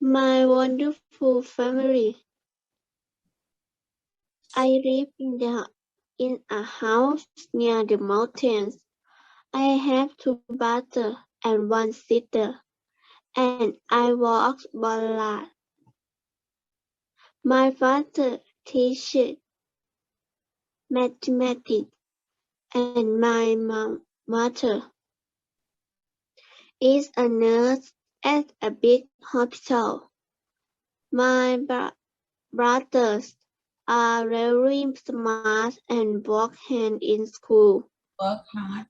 My wonderful family. I live in the in a house near the mountains. I have two brothers and one sister, and I walk ballad. My father teaches mathematics, and my mother is a nurse at a big hospital. My bro- brothers are very smart and work hard in school. work hard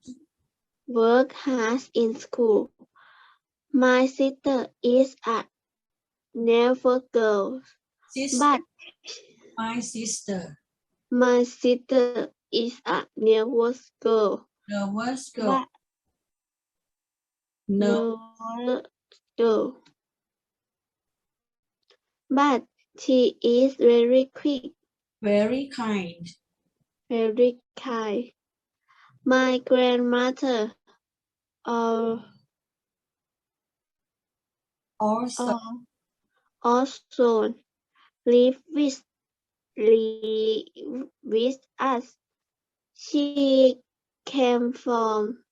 Work hard in school. My sister is a nervous girl, sister but my sister my sister is a nervous girl. nervous girl But no girl. But she is very quick, very kind very kind. My grandmother uh, also uh, also live with live with us. She came from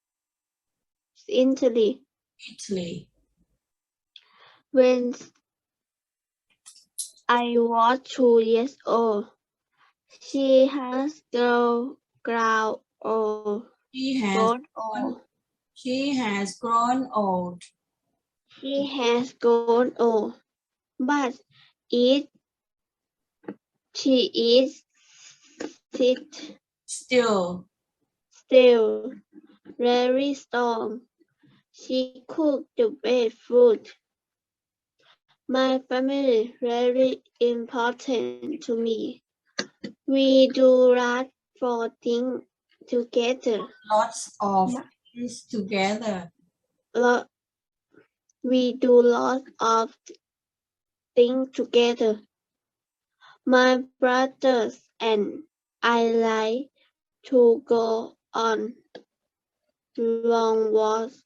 Italy Italy when I was two years old. She has grown grown old, she has grown old. she has grown old She has grown old, but it she is sit still still very strong. She cooked the best food. My family is very important to me. We do lot for things together. lots of things together Lot we do lot of things together. My brothers and I like to go on long walks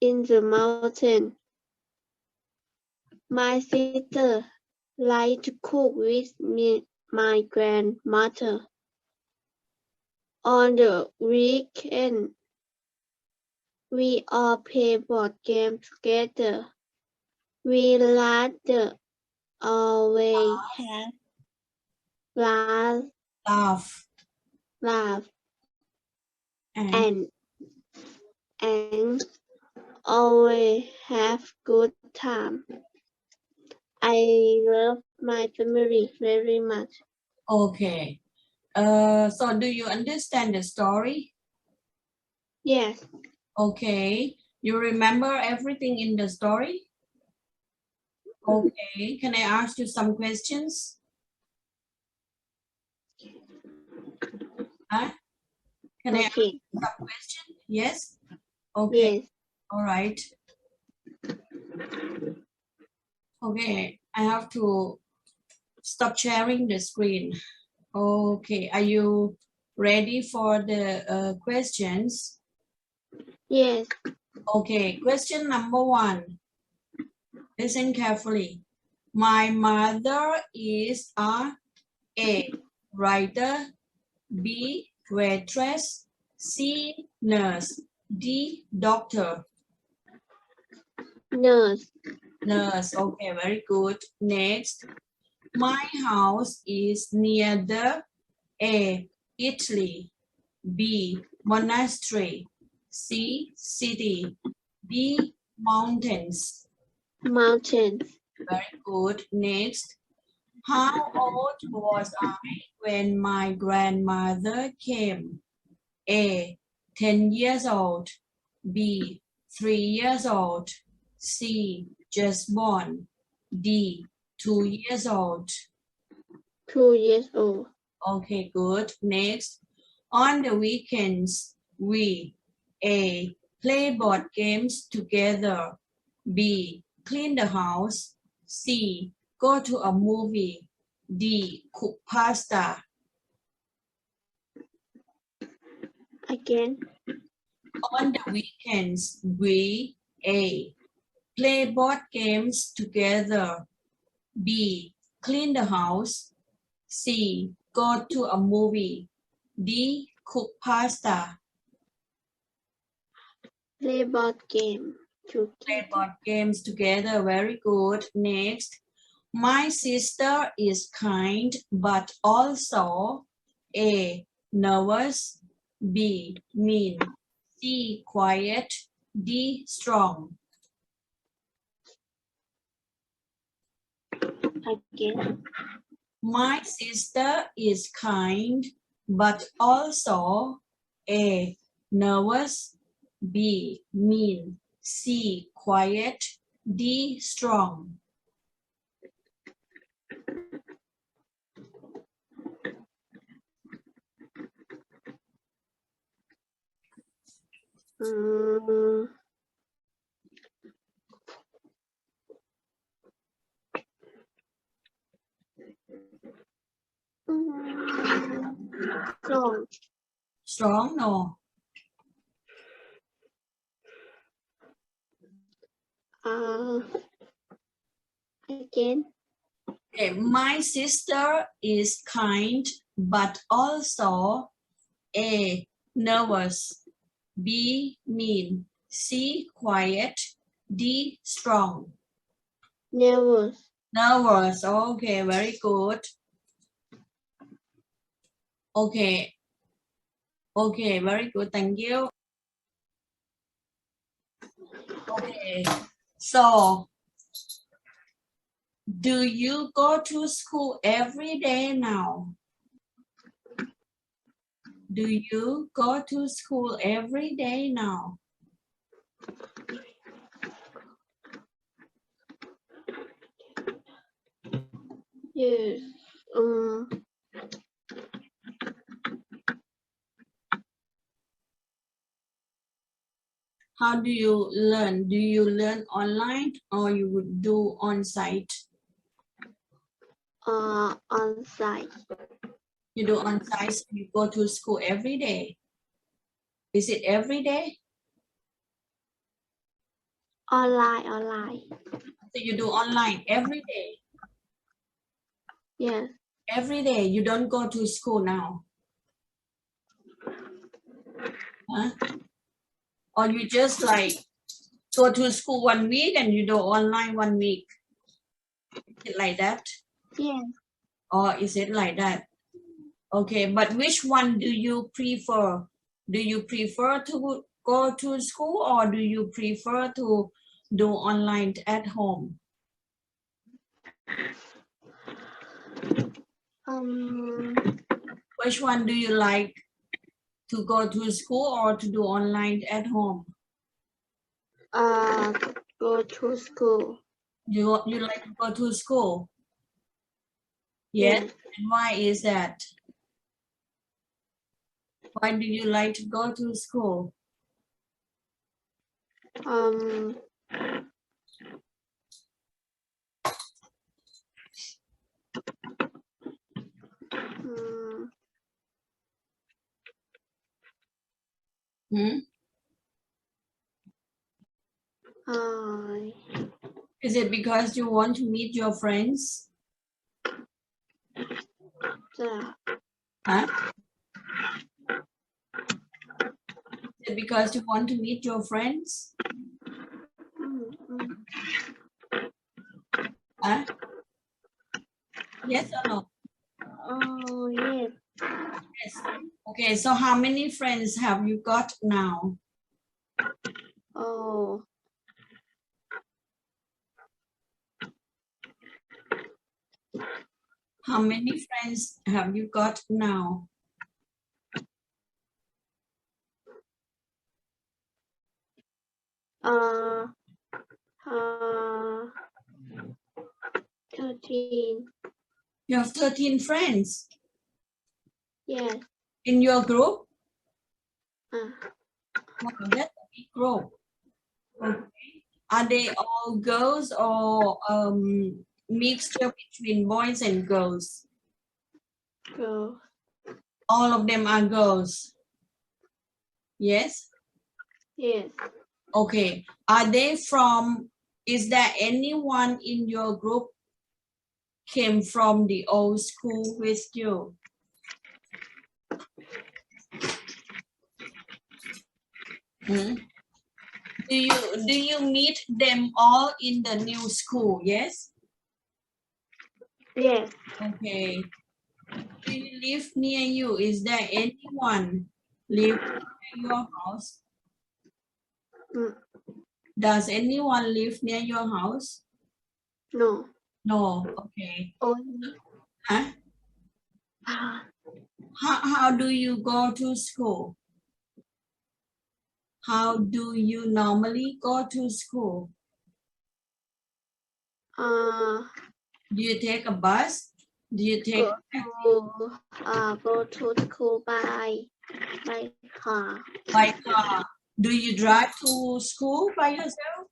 in the mountain. My sister like to cook with me, my grandmother. On the weekend, we all play board games together. We rather always have laugh, laugh laugh and and and always have good time. I love my family very much. okay. Uh so do you understand the story? Yes, okay. You remember everything in the story? Okay. Can i ask you some questions? Huh? Can i ask okay, you some question yes? Okay. Yes, all right okay i have to stop sharing the screen okay are you ready for the uh, questions yes. Okay, question number one. Listen carefully. My mother is a A. Writer B. Waitress C. Nurse D. Doctor Nurse, Nurse. Okay, very good. Next. My house is near the A. Italy B. Monastery C. City D. Mountains Mountains. Very good. Next. How old was I when my grandmother came? A. 10 years old. B. 3 years old. C. Just born. D. 2 years old. Two years old. Okay, good. Next. On the weekends, we A. Play board games together. B. Clean the house. C. Go to a movie. D. Cook pasta. Again, On the weekends, we A. play board games together. B. Clean the house. C. Go to a movie. D. Cook pasta. Play board game. Play board games together. Very good. Next. My sister is kind, but also A. Nervous. B. Mean. C. Quiet. D. Strong. Again. My sister is kind, but also A. Nervous. B. Mean. C. Quiet. D. Strong. Mm, strong. Strong? No. Uh, again. Okay. My sister is kind, but also A. Nervous. B. Mean. C. Quiet. D. Strong. Nervous. Nervous. Okay, very good. Okay. Okay, very good. Thank you. Okay. So, do you go to school every day now? Do you go to school every day now? Yes. Um, How do you learn? Do you learn online or you would do on site? uh, on site. You do on site, so you go to school every day. Is it every day? Online, online. So you do online every day. Yes. Every day. You don't go to school now. Huh? Or you just like go to school one week and you do online one week. Is it like that? Yes. Or is it like that? Okay, but which one do you prefer? Do you prefer to go to school or do you prefer to do online at home? Um, Which one do you like to go to school or to do online at home? uh, go to school. You you like to go to school? Yes. And why is that? Why do you like to go to school? Um, mm, Hmm? I, Is it because you want to meet your friends? the, Huh? Is it because you want to meet your friends? mm, mm, Huh? Yes or no? oh, yes. Yes. Okay, so how many friends have you got now? Oh, How many friends have you got now? uh, uh, 13. You have 13 friends Yes. In your group? Uh, Wow, that's a big group. Okay. Are they all girls or um, mixture between boys and girls? go. All of them are girls. Yes? Yes. Okay. Are they from Is there anyone in your group came from the old school with you? Hmm? Do you do you meet them all in the new school? Yes. Yes. Okay. Do you live near you? Is there anyone live near your house? Mm. Does anyone live near your house? No. No. Okay. Only. Huh? How, how do you go to school? How do you normally go to school? Uh, Do you take a bus? Do you take go to uh go to school by by car. by car? Do you drive to school by yourself?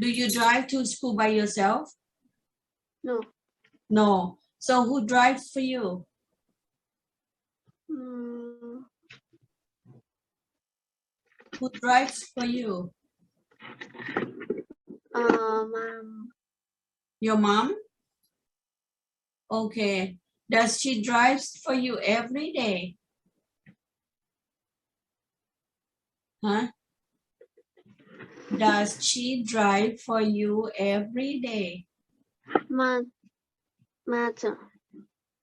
Do you drive to school by yourself? No. No. So who drives for you? Mm, Who drives for you? uh, mom. Your mom? Okay. Does she drives for you every day? Huh? Does she drive for you every day? Ma, mother.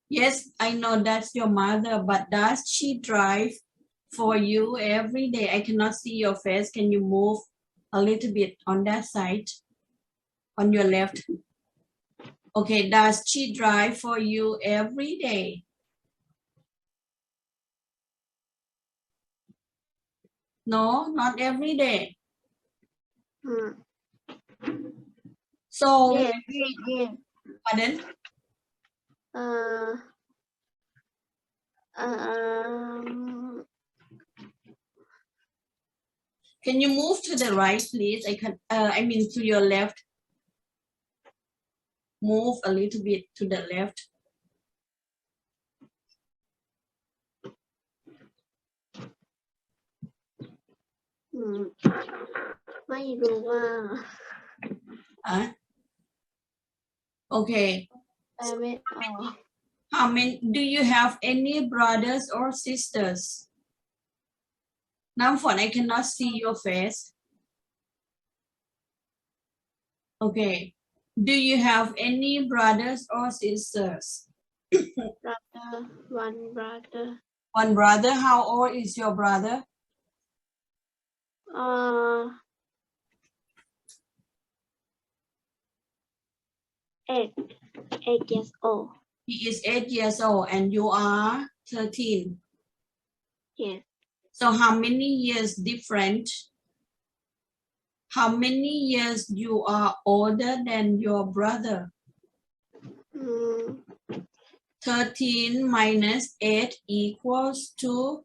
Yes, I know that's your mother, but does she drive for you every day? I cannot see your face. Can you move a little bit on that side? On your left. Okay, does she drive for you every day? No, not every day. Mm. So, Yes, yes. pardon? Uh, um, Can you move to the right, please? I can, uh, I mean to your left. Move a little bit to the left. mm, ไม่รู้ว่า Huh? Okay. แปลไม่ออก How many, do you have any brothers or sisters? Namfon, I cannot see your face. Okay. Do you have any brothers or sisters? brother one brother One brother, how old is your brother? uh eight eight years old He is eight years old and you are 13. yes So how many years different? How many years you are older than your brother? mm, 13 minus 8 equals to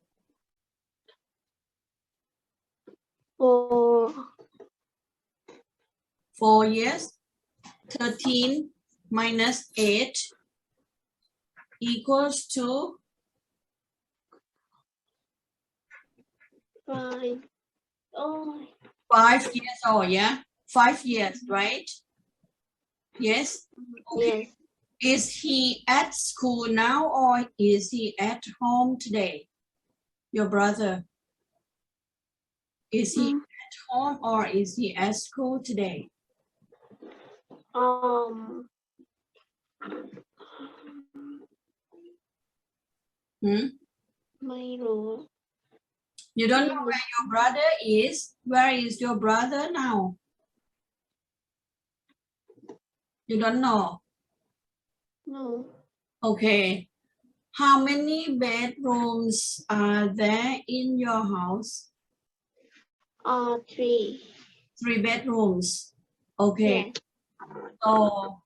four 4 years. 13 minus 8 equals to five oh 5 years old, yeah? 5 years, right? Yes? yes Is he at school now or is he at home today? Your brother? Is he Mm. at home or is he at school today? um Hmm? ไม่รู้ You don't know where your brother is? Where is your brother now? You don't know? no Okay. How many bedrooms are there in your house? uh three Three bedrooms. Okay. yes So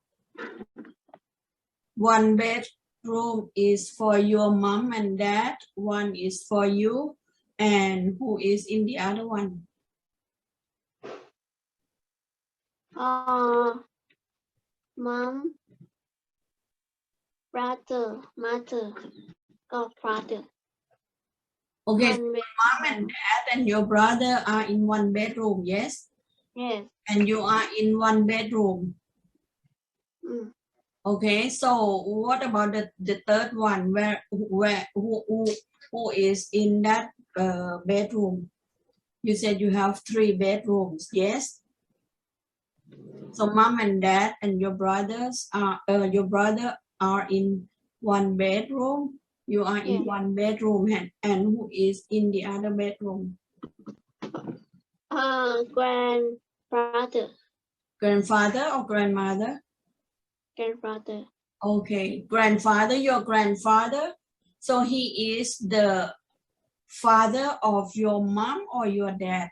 one bedroom is for your mom and dad, one is for you, and who is in the other one? uh mom brother mother godfather Okay, one mom and dad and your brother are in one bedroom, yes? Yes. and you are in one bedroom. Mm. Okay, so what about the, the third one? Where where who who, who is in that uh, bedroom? You said you have three bedrooms, yes? So mom and dad and your brothers are uh, your brother are in one bedroom. You are in Yeah. one bedroom and, and who is in the other bedroom? Uh, grandfather. Grandfather or grandmother? Grandfather. Okay, grandfather, your grandfather. So he is the father of your mom or your dad?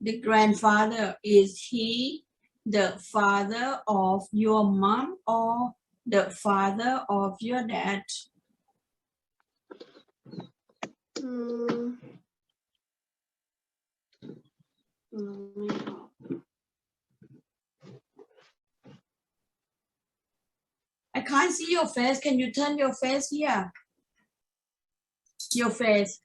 The grandfather, is he the father of your mom or the father of your dad? Mm. can't see your face. Can you turn your face here? Your face.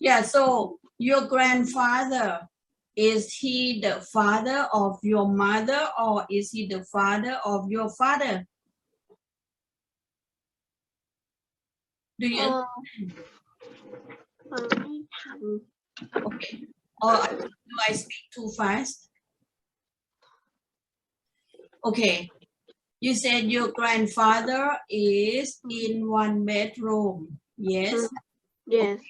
Yeah, so your grandfather, is he the father of your mother or is he the father of your father? Do you uh, Okay. Or do I speak too fast? Okay. You said your grandfather is in one bedroom. Yes. Mm-hmm. Yes.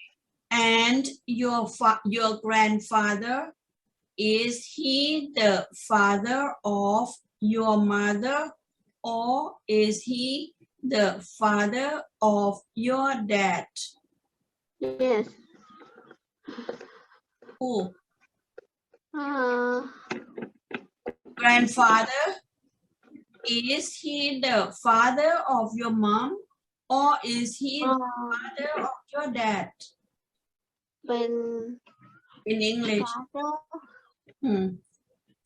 And your your grandfather is he the father of your mother or is he the father of your dad? Yes. Who? Uh, grandfather? Is he the father of your mom or is he เอ่ the อ father of your dad? เป็น In English, father hmm.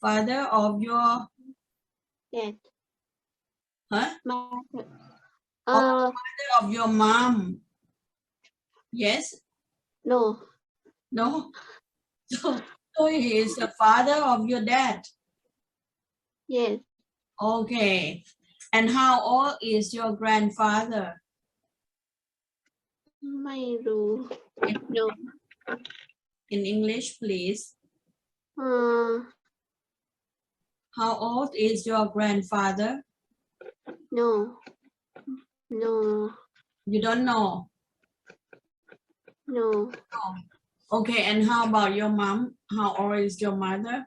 father of your yes huh? mother เอ่อ Father of your mom. Yes. no No. So, so he is the father of your dad. yes Okay. And how old is your grandfather? ไม่รู้ no In English, please. เอ่อ How old is your grandfather? no no You don't know. no Okay. And how about your mom? How old is your mother?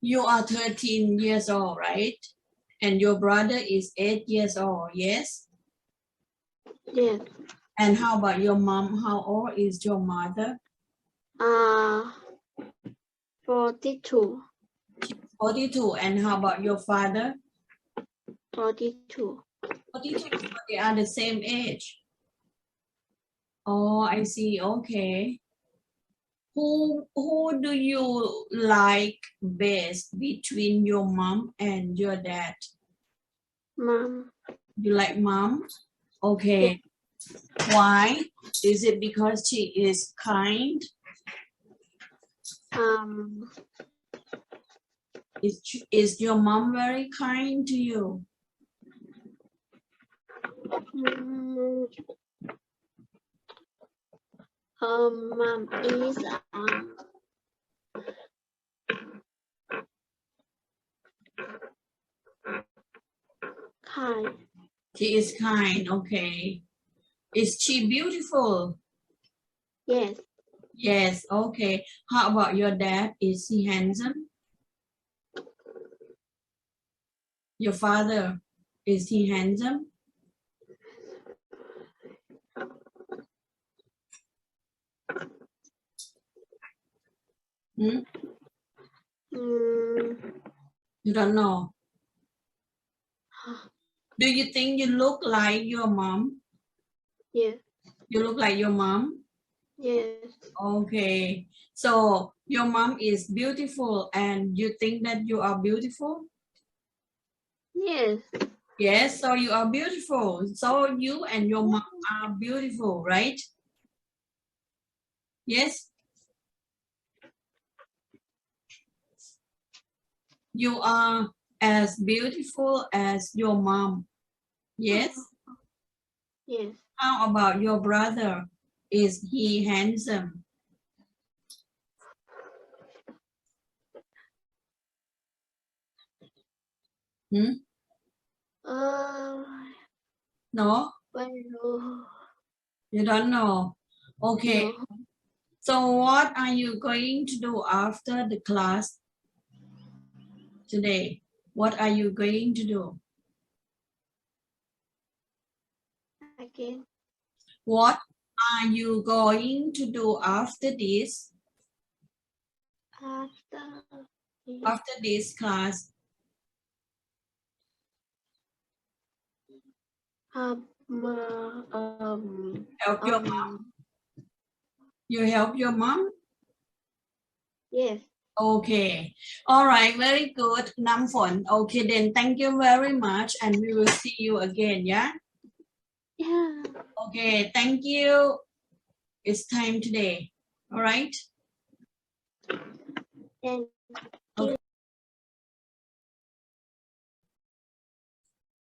You are 13 years old, right? And your brother is 8 years old, yes? yes And how about your mom? How old is your mother? Uh, อ่า forty two 42. And how about your father? forty two 42. So they are the same age. Oh, I see. Okay. Who who do you like best between your mom and your dad? mom You like mom? Okay. Why? Is it because she is kind? um Is is your mom very kind to you? mm, her mom is um kind She is kind. Okay. Is she beautiful? yes Yes. Okay. How about your dad? Is he handsome? Your father, is he handsome? Hmm? mm, You don't know. Do you think you look like your mom? yes You look like your mom? yes Okay. So your mom is beautiful and you think that you are beautiful? Yes. Yes, so you are beautiful. So you and your mom are beautiful, right? Yes. You are as beautiful as your mom. Yes. Yes. How about your brother? Is he handsome? Uh, No, well, no. you don't know. Okay. No. So what are you going to do after the class today? What are you going to do? Again. What are you going to do after this? After. After this class? Um, uh, um, Help your mom. um, You help your mom? yes. Okay. All right. Very good. Namphon. Okay, then thank you very much and we will see you again. Yeah. Yeah. Okay. Thank you. It's time today. All right. Thank.